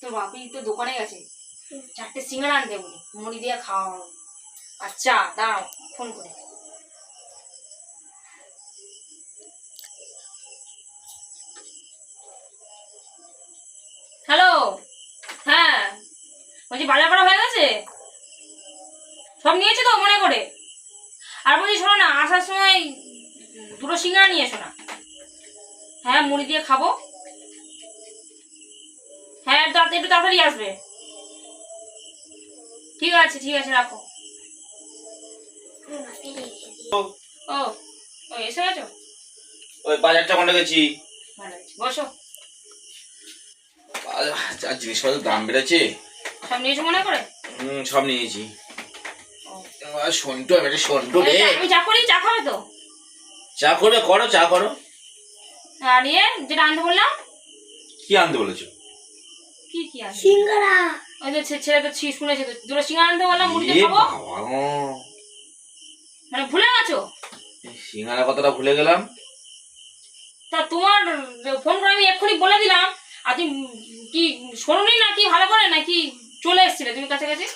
তোর বাপি তো দোকানে গেছে। চারটে সিঙ্গারা আনতে বলি মুড়ি দিয়ে খাওয়া আচ্ছা দাঁড়াও ফোন করে। হ্যালো হ্যাঁ। বলছি বাজার করা হয়ে গেছে? সব নিয়েছে তো মনে করে? আর বলছি শোনো না আসার সময় দুটো সিঙ্গারা নিয়ে এসো না। হ্যাঁ মুড়ি দিয়ে খাব। হ্যাঁ একটু তাড়াতাড়ি আসবে। ঠিক আছে ঠিক আছে রাখো। ও ও এসে গেছো? ওই বাজারটা কোনটা গেছি? বসো। জিনিসপত্রের দাম বেড়েছে? সব নিয়েছো মনে করে? হুম সব নিয়েছি। আর সন্টু আমি সন্টু রে। আমি চা করি চা খাবে তো? চা করবে করো চা করো। আর ইয়ে যেটা আনতে বললাম? কি আনতে বলেছ? কি কি আছে সিঙ্গারা। ওই যে ছেলে তো ছি শুনেছে তো। দুটো সিঙ্গারা আনতে বললাম মুড়ি খাব? মানে ভুলে গেছো? সিঙ্গারা কথাটা ভুলে গেলাম। তা তোমার ফোন করে আমি এক্ষুনি বলে দিলাম। আর তুমি কি শোনোনি নাকি ভালো করে? নাকি চলে এসেছিলে তুমি কাছাকাছি?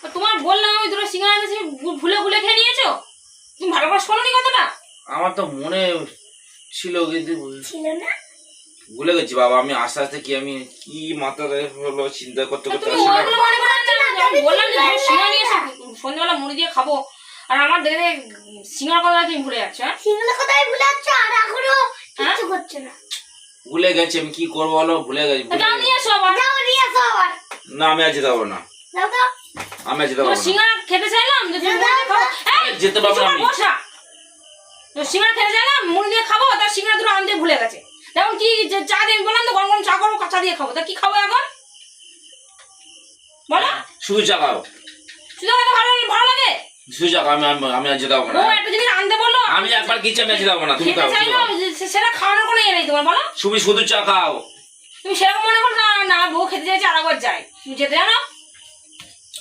তা তোমার বললাম আমি দুটো সিঙ্গারা ভুলে ভুলে খেয়ে নিয়েছো? তুমি ভালো করে শোনোনি কথাটা? আমার তো মনে ছিল কিন্তু ছিল না? ভুলে গেছি বাবা আমি আস্তে আস্তে কি আমি কি মাথায় হলো চিন্তা করতে করতে তুমি আসলে মনে করে না, আমি বললাম যে দুটো নিয়ে এসো সন্ধ্যেবেলা মুড়ি দিয়ে খাব। আর আমার দেখে সিঙ্গার কথা তুমি ভুলে যাচ্ছ হ্যাঁ? সিঙ্গারা ভুলে যাচ্ছে আর এখনও কিচ্ছু করছে না। ভুলে গেছি আমি কি করব বলো? ভুলে গেছি তা যাও নিয়ে এসো আবার। যাও নিয়ে আসো আবার। না আমি যেতে পারব না। যাও তো আমি পারব না। সিঙ্গারা খেতে চাইলাম? যে তুমি এই, যেতে পারব না আমি। তো সিঙ্গারা খেতে চাইলাম মুড়ি দিয়ে খাব তার সিঙ্গারা দুটো আনতে ভুলে গেছে। যেমন কি যে চা দিয়ে বললাম তো গরম গরম চা করব চা দিয়ে খাব। তা কি খাব এখন? বলো। শুধু চা খাও। শুধু আমাকে ভালো ভালো লাগে? শুধু চা আমি আমি- আর যেতে পারব ও একটা জিনিস আনতে বলল। আমি একবার আমি আর যেতে না তুমি খাও সেটা খাওয়ানোর কোনো ইয়ে নেই তোমার বলো। তুমি শুধু চা খাও। তুমি সেরকম মনে করো না না বউ খেতে চাইছে আর একবার যাই। তুমি যেতে জানো?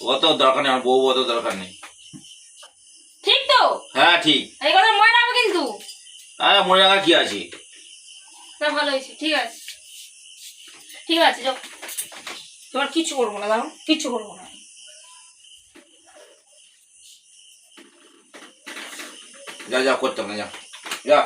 অত দরকার নেই আমার বউ অত দরকার নেই। হ্যাঁ ঠিক। এই কথা মনে রাখবে কিন্তু। আরে মনে রাখার কি আছে? তা ভালো হয়েছে ঠিক আছে। ঠিক আছে যাও। তোমার কিচ্ছু করব না দাঁড়ো কিচ্ছু করব না। যা যা করতে হবে না যা। যা।